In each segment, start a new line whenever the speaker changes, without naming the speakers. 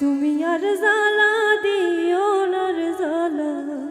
তুমি আর জ্বালা দিও না জ্বালা।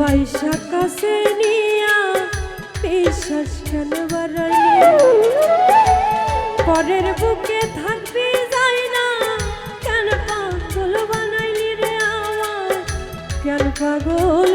বাইশা কাছে নিয়া বিশ্বাস পরের বুকে থাকবি যায় না, কেন পাগল বানাইলি রে আমার? কেন পাগল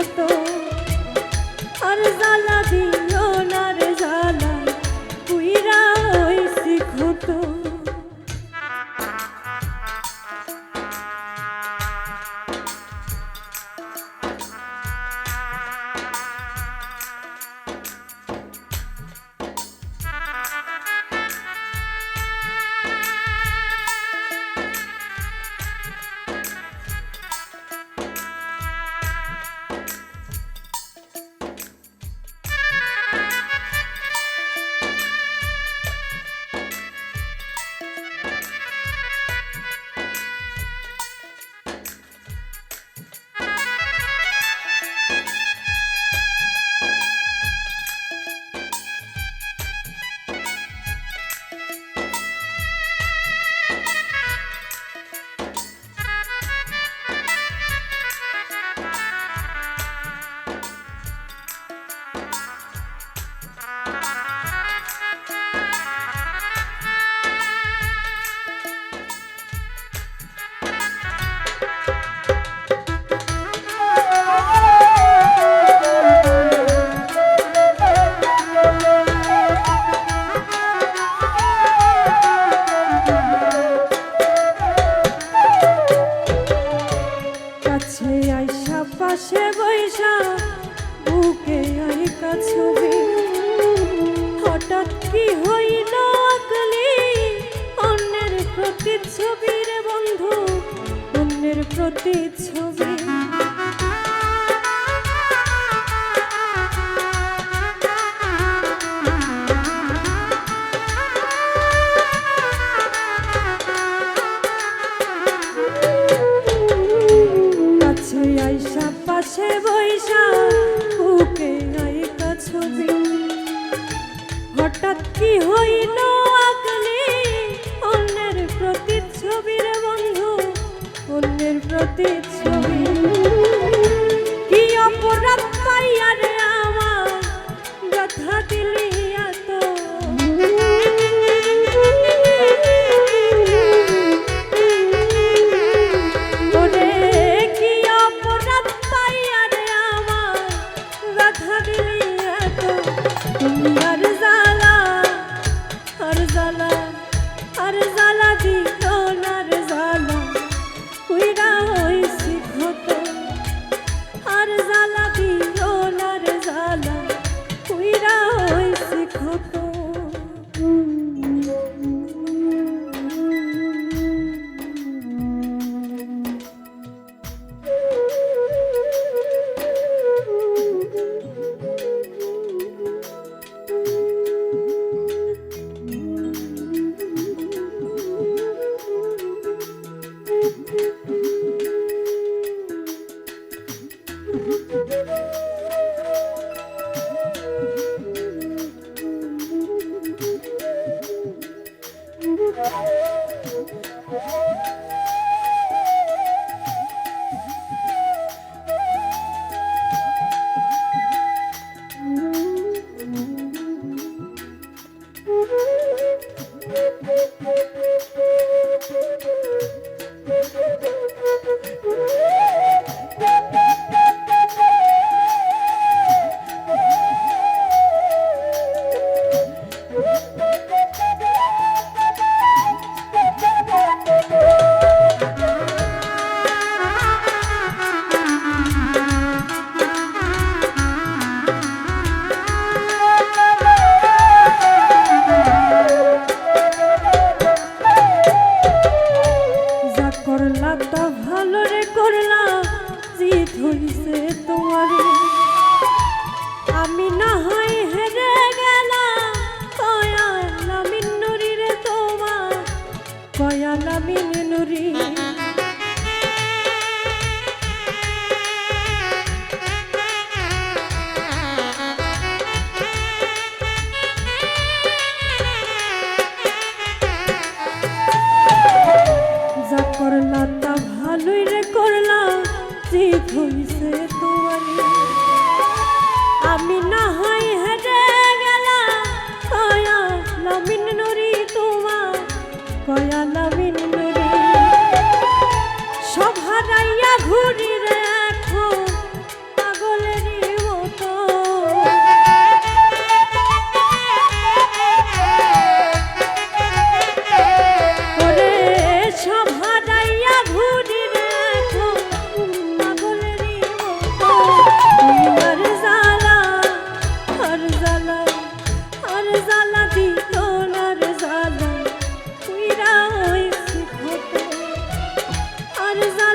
মতো। আর জ্বালাবি দুটি ছবি Thank you. রাতটা ভালো রে করলাম জিত হইছে তোমারে। আর যা